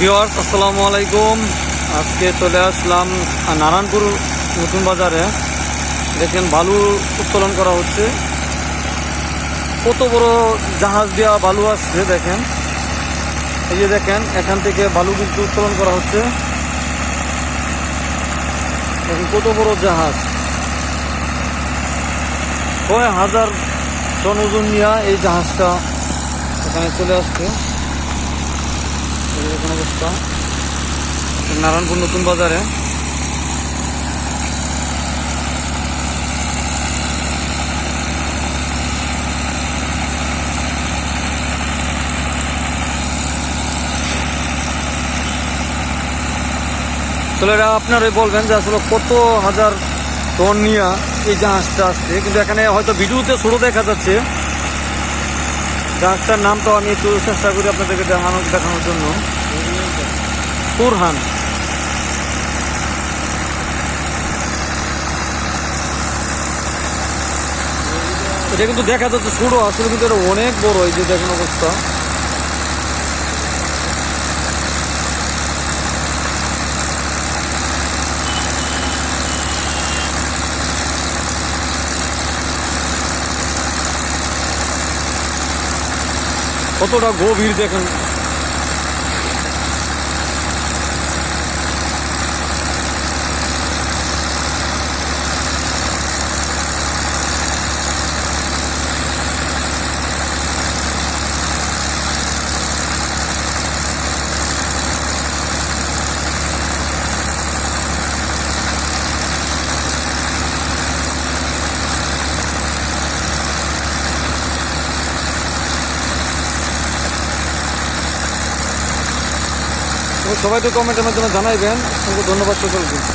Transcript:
Viewers আসসালামু আলাইকুম। আজকে চলে আসলাম নারায়ণপুর নতুন বাজারে। দেখেন বালু উত্তোলন করা হচ্ছে। কত বড় জাহাজ দেওয়া বালু আসছে, দেখেন। এই যে দেখেন, এখান থেকে বালু কিন্তু উত্তোলন করা হচ্ছে। দেখেন কত বড় জাহাজ। ছয় হাজার টন ওজন নিয়ে এই জাহাজটা এখানে চলে আসছে। দেখুন অবস্থা নারায়ণপুর নতুন বাজারে। আসলে এটা আপনারাই বলবেন যে আসলে কত হাজার টন নিয়ে এই জাহাজটা আসছে। কিন্তু এখানে হয়তো ভিডিওতে ছোট দেখা যাচ্ছে। জাহাজটার তো আমি একটু চেষ্টা করি আপনাদেরকে দেখানো দেখানোর জন্য। কুরহান এটা কিন্তু দেখা যাচ্ছে ছোটো, আসলে কিন্তু এটা অনেক বড়, এই যে দেখেন অবস্থা। কতটা গভীর দেখেন। সবাই তো কমেন্টের মাধ্যমে জানাইবেন। অসংখ্য ধন্যবাদ সকলকে।